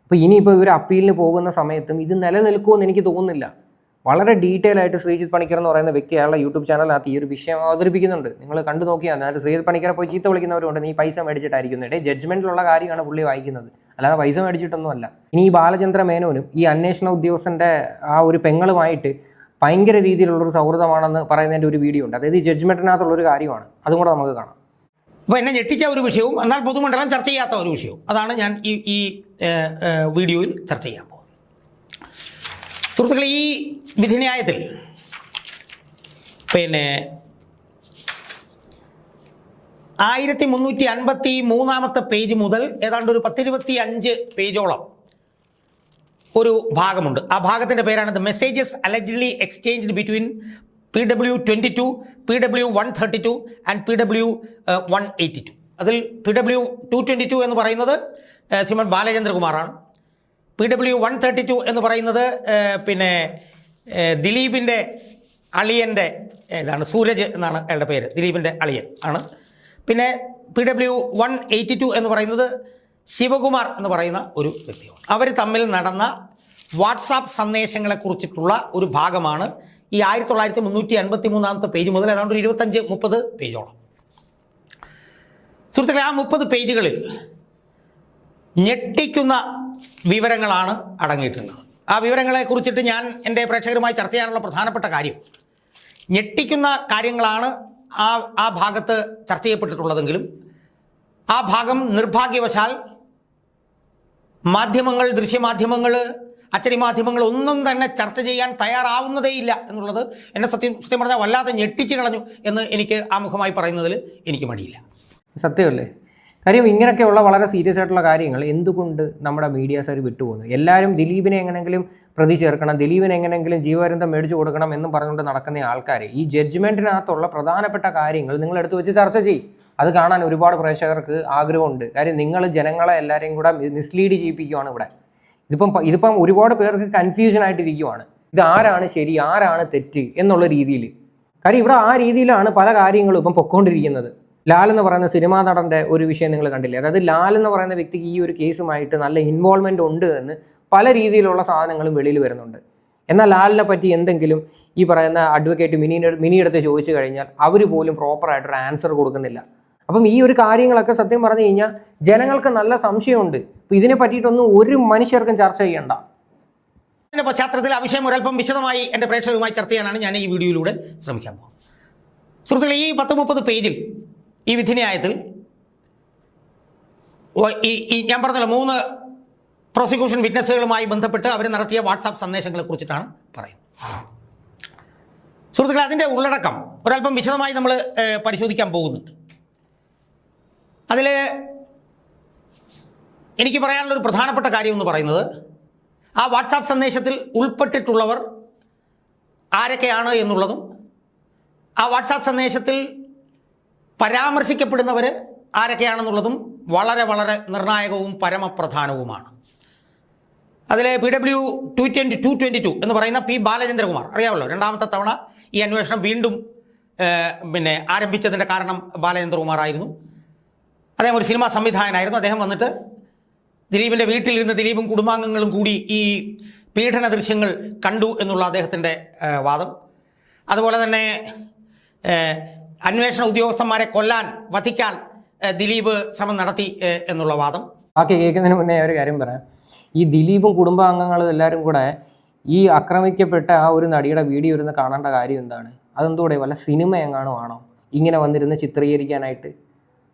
അപ്പോൾ ഇനിയിപ്പോൾ ഇവർ അപ്പീലിന് പോകുന്ന സമയത്തും ഇത് നിലനിൽക്കുമെന്ന് എനിക്ക് തോന്നുന്നില്ല. വളരെ ഡീറ്റെയിൽ ആയിട്ട് ശ്രീജിത്ത് പണിക്കർ എന്ന് പറയുന്ന വ്യക്തി അയാളുടെ യൂട്യൂബ് ചാനലിനകത്ത് ഈ ഒരു വിഷയം അവതരിപ്പിക്കുന്നുണ്ട്. നിങ്ങൾ കണ്ടു നോക്കിയാൽ അതിനകത്ത് ശ്രീജിത്ത് പണിക്കരെ പോയി ചീത്ത വിളിക്കുന്നവരുണ്ട്. നീ പൈസ മേടിച്ചിട്ടായിരിക്കും ജഡ്ജ്മെന്റിലുള്ള കാര്യമാണ് പുള്ളി വായിക്കുന്നത്. അല്ലാതെ പൈസ മേടിച്ചിട്ടൊന്നുമല്ല. ഇനി ഈ ബാലചന്ദ്ര മേനോനും ഈ അന്വേഷണ ഉദ്യോഗസ്ഥന്റെ ആ ഒരു പെങ്ങളുമായിട്ട് ഭയങ്കര രീതിയിലുള്ളൊരു സൗഹൃദമാണെന്ന് പറയുന്നതിന്റെ ഒരു വീഡിയോ ഉണ്ട്. അതായത് ഈ ജഡ്ജ്മെന്റിനകത്തുള്ള ഒരു കാര്യമാണ്. അതും കൂടെ നമുക്ക് കാണാം. അപ്പോൾ എന്നെ ഞെട്ടിച്ച ഒരു വിഷയവും എന്നാൽ പൊതുമണ്ഡലം ചർച്ച ചെയ്യാത്ത ഒരു വിഷയവും. അതാണ് ഞാൻ ഈ ഈ വീഡിയോയിൽ ചർച്ച ചെയ്യാൻ പോകുന്നത്. സുഹൃത്തുക്കളെ ഈ വിധിന്യായത്തിൽ പിന്നെ ആയിരത്തി മുന്നൂറ്റി അൻപത്തി മൂന്നാമത്തെ പേജ് മുതൽ ഏതാണ്ട് ഒരു പത്തിരുപത്തി അഞ്ച് പേജോളം ഒരു ഭാഗമുണ്ട്. ആ ഭാഗത്തിന്റെ പേരാണ് the messages allegedly exchanged between P W twenty two P W one thirty two and P W one eighty two അതിൽ P W two twenty two എന്ന് പറയുന്നത് Shriman Shrimad ബാലചന്ദ്രകുമാറാണ്. P W one thirty two എന്ന് പറയുന്നത് പിന്നെ ദിലീപിന്റെ അളിയന്റെ ഇതാണ് സൂരജ് എന്നാണ് അയാളുടെ പേര്. ദിലീപിന്റെ അളിയൻ ആണ്. പിന്നെ P W one eighty two എന്ന് പറയുന്നത് ശിവകുമാർ എന്ന് പറയുന്ന ഒരു വ്യക്തിയാണ് അവർ തമ്മിൽ നടന്ന വാട്സാപ്പ് സന്ദേശങ്ങളെ കുറിച്ചിട്ടുള്ള ഒരു ഭാഗമാണ്. ഈ ആയിരത്തി തൊള്ളായിരത്തി മുന്നൂറ്റി അൻപത്തി മൂന്നാമത്തെ പേജ് മുതൽ ഏതാണ്ട് ഒരു ഇരുപത്തഞ്ച് മുപ്പത് പേജോളം. സുഹൃത്തുക്കളെ ആ മുപ്പത് പേജുകളിൽ ഞെട്ടിക്കുന്ന വിവരങ്ങളാണ് അടങ്ങിയിട്ടുള്ളത്. ആ വിവരങ്ങളെ കുറിച്ചിട്ട് ഞാൻ എന്റെ പ്രേക്ഷകരുമായി ചർച്ച ചെയ്യാനുള്ള പ്രധാനപ്പെട്ട കാര്യം ഞെട്ടിക്കുന്ന കാര്യങ്ങളാണ് ആ ആ ഭാഗത്ത് ചർച്ച ചെയ്യപ്പെട്ടിട്ടുള്ളതെങ്കിലും ആ ഭാഗം നിർഭാഗ്യവശാൽ മാധ്യമങ്ങൾ ദൃശ്യമാധ്യമങ്ങൾ അച്ചടി മാധ്യമങ്ങൾ ഒന്നും തന്നെ ചർച്ച ചെയ്യാൻ തയ്യാറാവുന്നതേയില്ല എന്നുള്ളത് എന്നെ സത്യം സത്യം പറഞ്ഞാൽ വല്ലാതെ ഞെട്ടിച്ച് കളഞ്ഞു എന്ന് എനിക്ക് ആമുഖമായി പറയുന്നതിൽ എനിക്ക് മടിയില്ല. സത്യമല്ലേ? കാര്യം ഇങ്ങനെയൊക്കെയുള്ള വളരെ സീരിയസ് ആയിട്ടുള്ള കാര്യങ്ങൾ എന്തുകൊണ്ട് നമ്മുടെ മീഡിയാസുകാർ വിട്ടുപോകുന്നു? എല്ലാവരും ദിലീപിനെ എങ്ങനെങ്കിലും പ്രതി ചേർക്കണം ദിലീപിനെ എങ്ങനെങ്കിലും ജീവപര്യന്തം മേടിച്ചു കൊടുക്കണം എന്നും പറഞ്ഞുകൊണ്ട് നടക്കുന്ന ആൾക്കാർ ഈ ജഡ്ജ്മെന്റിനകത്തുള്ള പ്രധാനപ്പെട്ട കാര്യങ്ങൾ നിങ്ങൾ എടുത്തു വെച്ച് ചർച്ച ചെയ്യും. അത് കാണാൻ ഒരുപാട് പ്രേക്ഷകർക്ക് ആഗ്രഹമുണ്ട്. കാര്യം നിങ്ങൾ ജനങ്ങളെ എല്ലാവരെയും കൂടെ മിസ്ലീഡ് ചെയ്യിപ്പിക്കുകയാണ് ഇവിടെ. ഇതിപ്പം ഇതിപ്പം ഒരുപാട് പേർക്ക് കൺഫ്യൂഷൻ ആയിട്ടിരിക്കുവാണ്. ഇത് ആരാണ് ശരി ആരാണ് തെറ്റ് എന്നുള്ള രീതിയിൽ കാര്യം ഇവിടെ ആ രീതിയിലാണ് പല കാര്യങ്ങളും ഇപ്പം പൊക്കോണ്ടിരിക്കുന്നത്. ലാൽ എന്ന് പറയുന്ന സിനിമാ നടന്റെ ഒരു വിഷയം നിങ്ങൾ കണ്ടില്ലേ? അതായത് ലാൽ എന്ന് പറയുന്ന വ്യക്തിക്ക് ഈ ഒരു കേസുമായിട്ട് നല്ല ഇൻവോൾവ്മെന്റ് ഉണ്ട് എന്ന് പല രീതിയിലുള്ള സാധനങ്ങളും വെളിയിൽ വരുന്നുണ്ട്. എന്നാൽ ലാലിനെ പറ്റി എന്തെങ്കിലും ഈ പറയുന്ന അഡ്വക്കേറ്റ് മിനി മിനിയെടുത്ത് ചോദിച്ചു കഴിഞ്ഞാൽ അവർ പോലും പ്രോപ്പറായിട്ടൊരു ആൻസർ കൊടുക്കുന്നില്ല. അപ്പം ഈ ഒരു കാര്യങ്ങളൊക്കെ സത്യം പറഞ്ഞു കഴിഞ്ഞാൽ ജനങ്ങൾക്ക് നല്ല സംശയമുണ്ട്. ഇപ്പം ഇതിനെ പറ്റിയിട്ടൊന്നും ഒരു മനുഷ്യർക്കും ചർച്ച ചെയ്യണ്ട. ഇതിന്റെ പശ്ചാത്തലത്തിൽ ആ വിഷയം ഒരല്പം വിശദമായി എന്റെ പ്രേക്ഷകരുമായി ചർച്ച ചെയ്യാനാണ് ഞാൻ ഈ വീഡിയോയിലൂടെ ശ്രമിക്കാൻ പോകുന്നത്. സുഹൃത്തുക്കളെ ഈ പത്ത് മുപ്പത് പേജിൽ ഈ വിധിന്യായത്തിൽ ഈ ഞാൻ പറഞ്ഞല്ലോ മൂന്ന് പ്രോസിക്യൂഷൻ വിറ്റ്നസ്സുകളുമായി ബന്ധപ്പെട്ട് അവർ നടത്തിയ വാട്സാപ്പ് സന്ദേശങ്ങളെ കുറിച്ചിട്ടാണ് പറയുന്നത്. സുഹൃത്തുക്കളെ അതിന്റെ ഉള്ളടക്കം ഒരല്പം വിശദമായി നമ്മൾ പരിശോധിക്കാൻ പോകുന്നുണ്ട്. അതിൽ എനിക്ക് പറയാനുള്ള ഒരു പ്രധാനപ്പെട്ട കാര്യം എന്ന് പറയുന്നത് ആ വാട്സാപ്പ് സന്ദേശത്തിൽ ഉൾപ്പെട്ടിട്ടുള്ളവർ ആരൊക്കെയാണ് എന്നുള്ളതും ആ വാട്സാപ്പ് സന്ദേശത്തിൽ പരാമർശിക്കപ്പെടുന്നവർ ആരൊക്കെയാണെന്നുള്ളതും വളരെ വളരെ നിർണായകവും പരമപ്രധാനവുമാണ്. അതിലെ P W two twenty two twenty two എന്ന് പറയുന്ന പി ബാലചന്ദ്രകുമാർ അറിയാമല്ലോ രണ്ടാമത്തെ തവണ ഈ അന്വേഷണം വീണ്ടും പിന്നെ ആരംഭിച്ചതിന്റെ കാരണം ബാലചന്ദ്രകുമാർ ആയിരുന്നു അദ്ദേഹം ഒരു സിനിമാ സംവിധായകനായിരുന്നു. അദ്ദേഹം വന്നിട്ട് ദിലീപിന്റെ വീട്ടിലിരുന്ന് ദിലീപും കുടുംബാംഗങ്ങളും കൂടി ഈ പീഡന ദൃശ്യങ്ങൾ കണ്ടു എന്നുള്ള അദ്ദേഹത്തിന്റെ വാദം. അതുപോലെ തന്നെ അന്വേഷണ ഉദ്യോഗസ്ഥന്മാരെ കൊല്ലാൻ വധിക്കാൻ ദിലീപ് ശ്രമം നടത്തി എന്നുള്ള വാദം. ബാക്കി കേൾക്കുന്നതിന് മുന്നേ ഒരു കാര്യം പറയാം. ഈ ദിലീപും കുടുംബാംഗങ്ങളും എല്ലാവരും കൂടെ ഈ ആക്രമിക്കപ്പെട്ട ആ ഒരു നടിയുടെ വീഡിയോ ഇരുന്ന് കാണേണ്ട കാര്യം എന്താണ്? അതെന്തൂടെ? വല്ല സിനിമ എങ്ങാനും ആണോ? ഇങ്ങനെ വന്നിരുന്ന് ചിത്രീകരിക്കാനായിട്ട്.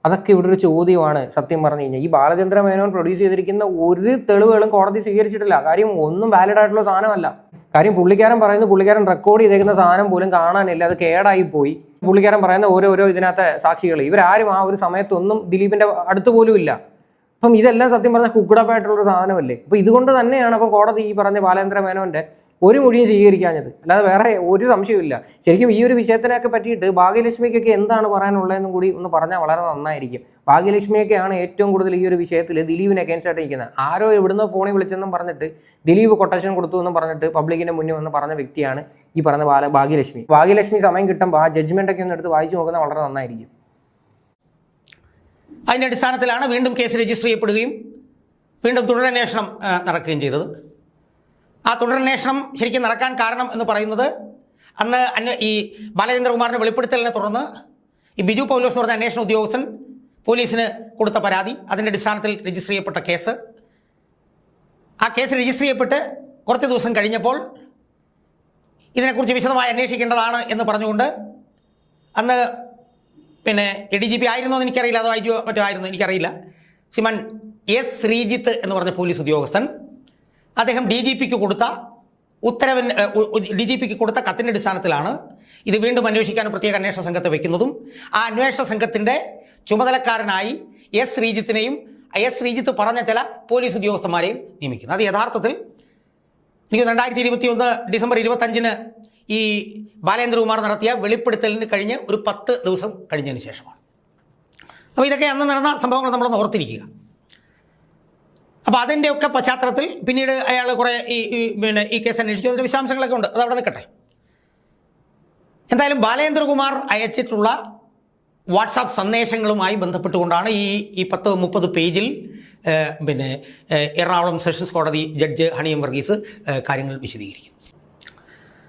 അതൊക്കെ ഇവിടെ ഒരു ചോദ്യമാണ് സത്യം പറഞ്ഞു കഴിഞ്ഞാൽ. ഈ ബാലചന്ദ്ര മേനോൻ പ്രൊഡ്യൂസ് ചെയ്തിരിക്കുന്ന ഒരു തെളിവുകളും കോടതി സ്വീകരിച്ചിട്ടില്ല. കാര്യം ഒന്നും വാലിഡ് ആയിട്ടുള്ള സാധനമല്ല. കാര്യം പുള്ളിക്കാരൻ പറയുന്നത് പുള്ളിക്കാരൻ റെക്കോർഡ് ചെയ്തേക്കുന്ന സാധനം പോലും കാണാനില്ല. അത് കേടായി പോയി പുള്ളിക്കാരൻ പറയുന്ന ഓരോരോ ഇതിനകത്തെ സാക്ഷികൾ ഇവരാരും ആ ഒരു സമയത്തൊന്നും ദിലീപിന്റെ അടുത്ത് പോലും ഇല്ല. അപ്പം ഇതെല്ലാം സത്യം പറഞ്ഞാൽ ആയിട്ടുള്ള ഒരു സാധനമല്ലേ? അപ്പോൾ ഇതുകൊണ്ട് തന്നെയാണ് അപ്പോൾ കോടതി ഈ പറഞ്ഞ ബാലേന്ദ്ര മേനോന്റെ ഒരു മൊഴിയും സ്വീകരിക്കാഞ്ഞത്. അല്ലാതെ വേറെ ഒരു സംശയമില്ല ശരിക്കും ഈ ഒരു വിഷയത്തിനൊക്കെ പറ്റിയിട്ട് ഭാഗ്യലക്ഷ്മിക്കൊക്കെ എന്താണ് പറയാനുള്ളതെന്നും കൂടി ഒന്ന് പറഞ്ഞാൽ വളരെ നന്നായിരിക്കും. ഭാഗ്യലക്ഷ്മിയൊക്കെയാണ് ഏറ്റവും കൂടുതൽ ഈ ഒരു വിഷയത്തിൽ ദിലീപിനെ അഗേൻസ്റ്റായിട്ട് നിൽക്കുന്നത് ആരോ എവിടുന്നോ ഫോണിൽ വിളിച്ചെന്നും പറഞ്ഞിട്ട് ദിലീപ് കൊട്ടേഷൻ കൊടുത്തു എന്നും പറഞ്ഞിട്ട് പബ്ലിക്കിന്റെ മുന്നിൽ വന്ന് പറഞ്ഞ വ്യക്തിയാണ് ഈ പറഞ്ഞ ബാല ഭാഗ്യലക്ഷ്മി. ഭാഗ്യലക്ഷ്മി സമയം കിട്ടുമ്പോൾ ആ ജഡ്ജ്മെന്റ് ഒക്കെ ഒന്ന് എടുത്ത് വായിച്ചു നോക്കുന്നത് വളരെ നന്നായിരിക്കും. അതിന്റെ അടിസ്ഥാനത്തിലാണ് വീണ്ടും കേസ് രജിസ്റ്റർ ചെയ്യപ്പെടുകയും വീണ്ടും തുടരന്വേഷണം നടക്കുകയും ചെയ്തത്. ആ തുടരന്വേഷണം ശരിക്കും നടക്കാൻ കാരണം എന്ന് പറയുന്നത് അന്ന് അന്വ ഈ ബാലചന്ദ്രകുമാറിന്റെ വെളിപ്പെടുത്തലിനെ തുടർന്ന് ഈ ബിജു പൗലോസ് എന്ന് പറഞ്ഞ അന്വേഷണ ഉദ്യോഗസ്ഥൻ പോലീസിന് കൊടുത്ത പരാതി. അതിന്റെ അടിസ്ഥാനത്തിൽ രജിസ്റ്റർ ചെയ്യപ്പെട്ട കേസ്. ആ കേസ് രജിസ്റ്റർ ചെയ്യപ്പെട്ട് കുറച്ച് ദിവസം കഴിഞ്ഞപ്പോൾ ഇതിനെക്കുറിച്ച് വിശദമായി അന്വേഷിക്കേണ്ടതാണ് എന്ന് പറഞ്ഞുകൊണ്ട് അന്ന് പിന്നെ എ ഡി ജി പി ആയിരുന്നോ എന്ന് എനിക്കറിയില്ല. അതോ ഐ ജി മറ്റോ ആയിരുന്നു എനിക്കറിയില്ല. സിമൻ എസ്. ശ്രീജിത്ത് എന്ന് പറഞ്ഞ പോലീസ് ഉദ്യോഗസ്ഥൻ അദ്ദേഹം ഡി ജി പിക്ക് കൊടുത്ത ഉത്തരവൻ ഡി ജി പിക്ക് കൊടുത്ത കത്തിന്റെ അടിസ്ഥാനത്തിലാണ് ഇത് വീണ്ടും അന്വേഷിക്കാൻ പ്രത്യേക അന്വേഷണ സംഘത്തെ വയ്ക്കുന്നതും ആ അന്വേഷണ സംഘത്തിന്റെ ചുമതലക്കാരനായി എസ്. ശ്രീജിത്തിനെയും എസ്. ശ്രീജിത്ത് പറഞ്ഞ ചില പോലീസ് ഉദ്യോഗസ്ഥന്മാരെയും നിയമിക്കുന്നു. അത് യഥാർത്ഥത്തിൽ എനിക്ക് രണ്ടായിരത്തി ഇരുപത്തി ഒന്ന് ഡിസംബർ ഇരുപത്തഞ്ചിന് ഈ ബാലേന്ദ്രകുമാർ നടത്തിയ വെളിപ്പെടുത്തലിന് കഴിഞ്ഞ് ഒരു പത്ത് ദിവസം കഴിഞ്ഞതിന് ശേഷമാണ്. അപ്പോൾ ഇതൊക്കെ അന്ന് നടന്ന സംഭവങ്ങൾ നമ്മളൊന്ന് ഓർത്തിരിക്കുക. അപ്പോൾ അതിന്റെയൊക്കെ പശ്ചാത്തലത്തിൽ പിന്നീട് അയാൾ കുറേ ഈ പിന്നെ ഈ കേസ് അന്വേഷിച്ചു. അതിന്റെ വിശദാംശങ്ങളൊക്കെ ഉണ്ട്. അത് അവിടെ നിൽക്കട്ടെ. എന്തായാലും ബാലേന്ദ്രകുമാർ അയച്ചിട്ടുള്ള വാട്സാപ്പ് സന്ദേശങ്ങളുമായി ബന്ധപ്പെട്ടുകൊണ്ടാണ് ഈ ഈ പത്ത് മുപ്പത് പേജിൽ പിന്നെ എറണാകുളം സെഷൻസ് കോടതി ജഡ്ജ് ഹണിയം വർഗീസ് കാര്യങ്ങൾ വിശദീകരിക്കും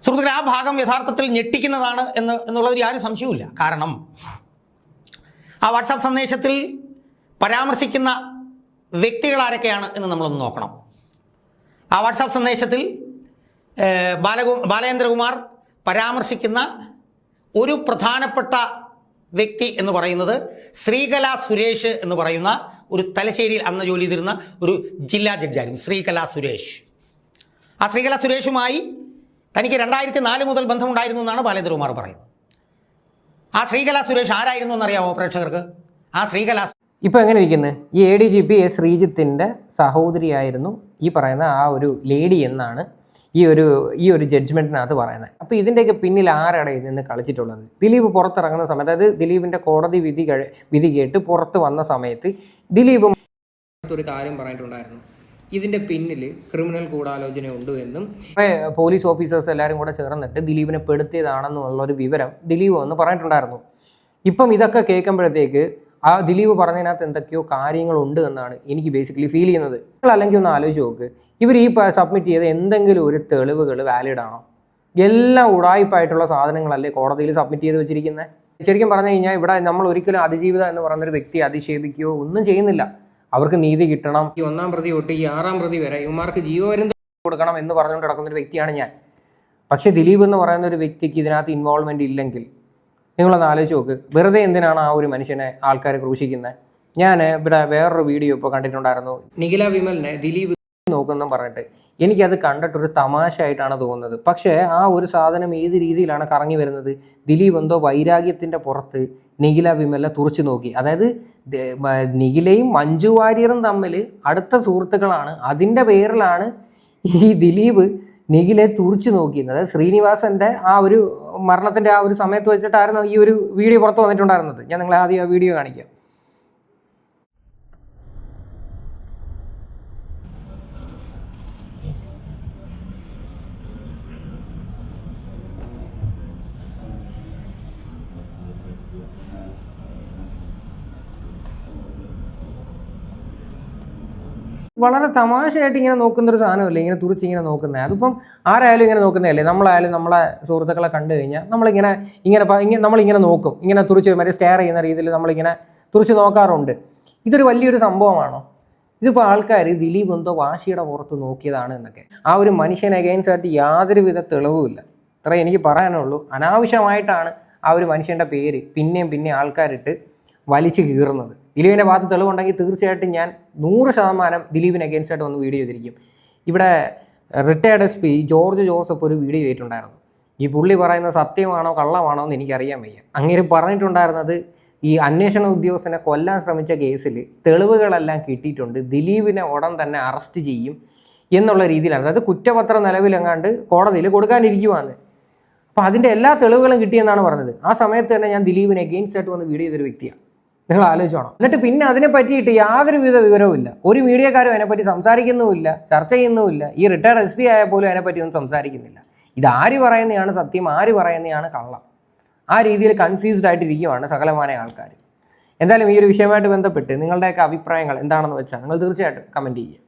സുഹൃത്തുക്കളെ ആ ഭാഗം യഥാർത്ഥത്തിൽ ഞെട്ടിക്കുന്നതാണ് എന്ന് എന്നുള്ളതിൽ ആരും സംശയവുമില്ല. കാരണം ആ വാട്സാപ്പ് സന്ദേശത്തിൽ പരാമർശിക്കുന്ന വ്യക്തികൾ ആരൊക്കെയാണ് എന്ന് നമ്മളൊന്ന് നോക്കണം. ആ വാട്സാപ്പ് സന്ദേശത്തിൽ ബാലകു ബാലേന്ദ്രകുമാർ പരാമർശിക്കുന്ന ഒരു പ്രധാനപ്പെട്ട വ്യക്തി എന്ന് പറയുന്നത് ശ്രീകല സുരേഷ് എന്ന് പറയുന്ന ഒരു തലശ്ശേരിയിൽ അന്ന് ജോലി ചെയ്തിരുന്ന ഒരു ജില്ലാ ജഡ്ജായിരുന്നു ശ്രീകല സുരേഷ്. ആ ശ്രീകല സുരേഷുമായി തനിക്ക് രണ്ടായിരത്തി നാല് മുതൽ ബന്ധമുണ്ടായിരുന്നു എന്നാണ് ബാലേന്ദ്രകുമാർ പറയുന്നത്. ആ ശ്രീകല സുരേഷ് ആരായിരുന്നു എന്നറിയാമോ പ്രേക്ഷകർക്ക്? ആ ശ്രീകല ഇപ്പോൾ എങ്ങനെ ഇരിക്കുന്നത് ഈ A D G P S ശ്രീജിത്തിന്റെ സഹോദരിയായിരുന്നു ഈ പറയുന്ന ആ ഒരു ലേഡി എന്നാണ് ഈ ഒരു ഈ ഒരു ജഡ്ജ്മെന്റിനകത്ത് പറയുന്നത് അപ്പോൾ ഇതിന്റെയൊക്കെ പിന്നിൽ ആരാണ് ഇതിൽ നിന്ന് കളിച്ചിട്ടുള്ളത്? ദിലീപ് പുറത്തിറങ്ങുന്ന സമയത്ത് അതായത് ദിലീപിന്റെ കോടതി വിധി വിധി കേട്ട് പുറത്ത് വന്ന സമയത്ത് ദിലീപ് ഒരു കാര്യം പറഞ്ഞിട്ടുണ്ടായിരുന്നു. ഇതിന്റെ പിന്നിൽ ക്രിമിനൽ ഗൂഢാലോചന ഉണ്ട് എന്നും പോലീസ് ഓഫീസേഴ്സ് എല്ലാവരും കൂടെ ചേർന്നിട്ട് ദിലീപിനെ പെടുത്തിയതാണെന്നുള്ള ഒരു വിവരം ദിലീപ് എന്ന് പറഞ്ഞിട്ടുണ്ടായിരുന്നു. ഇപ്പം ഇതൊക്കെ കേൾക്കുമ്പോഴത്തേക്ക് ആ ദിലീപ് പറഞ്ഞതിനകത്ത് എന്തൊക്കെയോ കാര്യങ്ങളുണ്ട് എന്നാണ് എനിക്ക് ബേസിക്കലി ഫീൽ ചെയ്യുന്നത്. അല്ലെങ്കിൽ ഒന്ന് ആലോചിച്ച് നോക്ക്. ഇവർ ഈ സബ്മിറ്റ് ചെയ്ത എന്തെങ്കിലും ഒരു തെളിവുകൾ വാലിഡ് ആണോ? എല്ലാം ഉടായ്പായിട്ടുള്ള സാധനങ്ങളല്ലേ കോടതിയിൽ സബ്മിറ്റ് ചെയ്ത് വെച്ചിരിക്കുന്നത് ശരിക്കും പറഞ്ഞു കഴിഞ്ഞാൽ ഇവിടെ നമ്മൾ ഒരിക്കലും അതിജീവിത എന്ന് പറയുന്ന ഒരു വ്യക്തി അധിക്ഷേപിക്കുകയോ ഒന്നും ചെയ്യുന്നില്ല. അവർക്ക് നീതി കിട്ടണം. ഈ ഒന്നാം പ്രതി തൊട്ട് ഈ ആറാം പ്രതി വരെ ഇവന്മാർക്ക് ജീവപര്യന്തം കൊടുക്കണം എന്ന് പറഞ്ഞുകൊണ്ട് നടക്കുന്ന ഒരു വ്യക്തിയാണ് ഞാൻ. പക്ഷേ ദിലീപ് എന്ന് പറയുന്ന ഒരു വ്യക്തിക്ക് ഇതിനകത്ത് ഇൻവോൾവ്മെന്റ് ഇല്ലെങ്കിൽ നിങ്ങളൊന്ന് ആലോചിച്ച് നോക്ക്. വെറുതെ എന്തിനാണ് ആ ഒരു മനുഷ്യനെ ആൾക്കാർ ക്രൂശിക്കുന്നത് ഞാൻ ഇവിടെ വേറൊരു വീഡിയോ ഇപ്പോൾ കണ്ടിട്ടുണ്ടായിരുന്നു. നിഖില വിമലിനെ ദിലീപ് നോക്കുന്നും പറഞ്ഞിട്ട് എനിക്കത് കണ്ടിട്ടൊരു തമാശ ആയിട്ടാണ് തോന്നുന്നത്. പക്ഷേ ആ ഒരു സാധനം ഏത് രീതിയിലാണ് കറങ്ങി വരുന്നത്? ദിലീപ് എന്തോ വൈരാഗ്യത്തിന്റെ പുറത്ത് നിഖില വിമല തുറച്ചു നോക്കി. അതായത് നിഖിലയും മഞ്ജു വാര്യറും തമ്മിൽ അടുത്ത സുഹൃത്തുക്കളാണ്. അതിന്റെ പേരിലാണ് ഈ ദിലീപ് നിഖിലെ തുറിച്ചു നോക്കിയിരുന്നത് അതായത് ശ്രീനിവാസന്റെ ആ ഒരു മരണത്തിന്റെ ആ ഒരു സമയത്ത് വെച്ചിട്ടായിരുന്നു ഈ ഒരു വീഡിയോ പുറത്ത് വന്നിട്ടുണ്ടായിരുന്നത്. ഞാൻ നിങ്ങളെ ആദ്യം ആ വീഡിയോ കാണിക്കാം. വളരെ തമാശയായിട്ട് ഇങ്ങനെ നോക്കുന്ന ഒരു സാധനമല്ലേ? ഇങ്ങനെ തുറിച്ച് ഇങ്ങനെ നോക്കുന്നത് അതിപ്പം ആരായാലും ഇങ്ങനെ നോക്കുന്നതല്ലേ? നമ്മളായാലും നമ്മളെ സുഹൃത്തുക്കളെ കണ്ടു കഴിഞ്ഞാൽ നമ്മളിങ്ങനെ ഇങ്ങനെ ഇങ്ങനെ നമ്മളിങ്ങനെ നോക്കും. ഇങ്ങനെ തുറിച്ച് മറ്റേ സ്റ്റെയർ ചെയ്യുന്ന രീതിയിൽ നമ്മളിങ്ങനെ തുറിച്ച് നോക്കാറുണ്ട്. ഇതൊരു വലിയൊരു സംഭവമാണോ? ഇതിപ്പോൾ ആൾക്കാർ ദിലീപ് എന്തോ വാശിയുടെ പുറത്ത് നോക്കിയതാണ് എന്നൊക്കെ. ആ ഒരു മനുഷ്യനെ അഗെയിൻസ്റ്റ് ആയിട്ട് യാതൊരുവിധ തെളിവുമില്ല ഇത്രേ എനിക്ക് പറയാനുള്ളൂ അനാവശ്യമായിട്ടാണ് ആ ഒരു മനുഷ്യന്റെ പേര് പിന്നെയും പിന്നെയും ആൾക്കാരിട്ട് വലിച്ചു കീറുന്നത്. ദിലീപിന്റെ ഭാഗത്ത് തെളിവുണ്ടെങ്കിൽ തീർച്ചയായിട്ടും ഞാൻ നൂറ് ശതമാനം ദിലീപിന് അഗേൻസ്റ്റായിട്ട് വന്ന് വീഡിയോ ചെയ്തിരിക്കും. ഇവിടെ retired S P George Joseph ഒരു വീഡിയോ ചെയ്തിട്ടുണ്ടായിരുന്നു. ഈ പുള്ളി പറയുന്നത് സത്യമാണോ കള്ളമാണോ എന്ന് എനിക്കറിയാൻ വയ്യ. അങ്ങനെ പറഞ്ഞിട്ടുണ്ടായിരുന്നത് ഈ അന്വേഷണ ഉദ്യോഗസ്ഥനെ കൊല്ലാൻ ശ്രമിച്ച കേസിൽ തെളിവുകളെല്ലാം കിട്ടിയിട്ടുണ്ട്. ദിലീപിനെ ഉടൻ തന്നെ അറസ്റ്റ് ചെയ്യും എന്നുള്ള രീതിയിലാണ് അതായത് കുറ്റപത്രം നിലവിലെങ്ങാണ്ട് കോടതിയിൽ കൊടുക്കാനിരിക്കുവാന്ന് അപ്പോൾ അതിന്റെ എല്ലാ തെളിവുകളും കിട്ടിയെന്നാണ് പറഞ്ഞത്. ആ സമയത്ത് തന്നെ ഞാൻ ദിലീപിനെ അഗെയിൻസ്റ്റ് ആയിട്ട് വന്ന് വീഡിയോ ചെയ്തൊരു വ്യക്തിയാണ്. നിങ്ങൾ ആലോചിച്ചോണം എന്നിട്ട് പിന്നെ അതിനെ പറ്റിയിട്ട് യാതൊരുവിധ വിവരവും ഇല്ല. ഒരു മീഡിയക്കാരും അതിനെപ്പറ്റി സംസാരിക്കുന്നുമില്ല ചർച്ച ചെയ്യുന്നുമില്ല. ഈ റിട്ടയർഡ് എസ് പി ആയാൽ പോലും അതിനെപ്പറ്റി ഒന്നും സംസാരിക്കുന്നില്ല. ഇത് ആര് പറയുന്നതാണ് സത്യം ആര് പറയുന്നതാണ് കള്ളം. ആ രീതിയിൽ കൺഫ്യൂസ്ഡ് ആയിട്ടിരിക്കുവാണ് സകലമായ ആൾക്കാർ എന്തായാലും ഈ ഒരു വിഷയമായിട്ട് ബന്ധപ്പെട്ട് നിങ്ങളുടെയൊക്കെ അഭിപ്രായങ്ങൾ എന്താണെന്ന് വെച്ചാൽ നിങ്ങൾ തീർച്ചയായിട്ടും കമന്റ് ചെയ്യുക.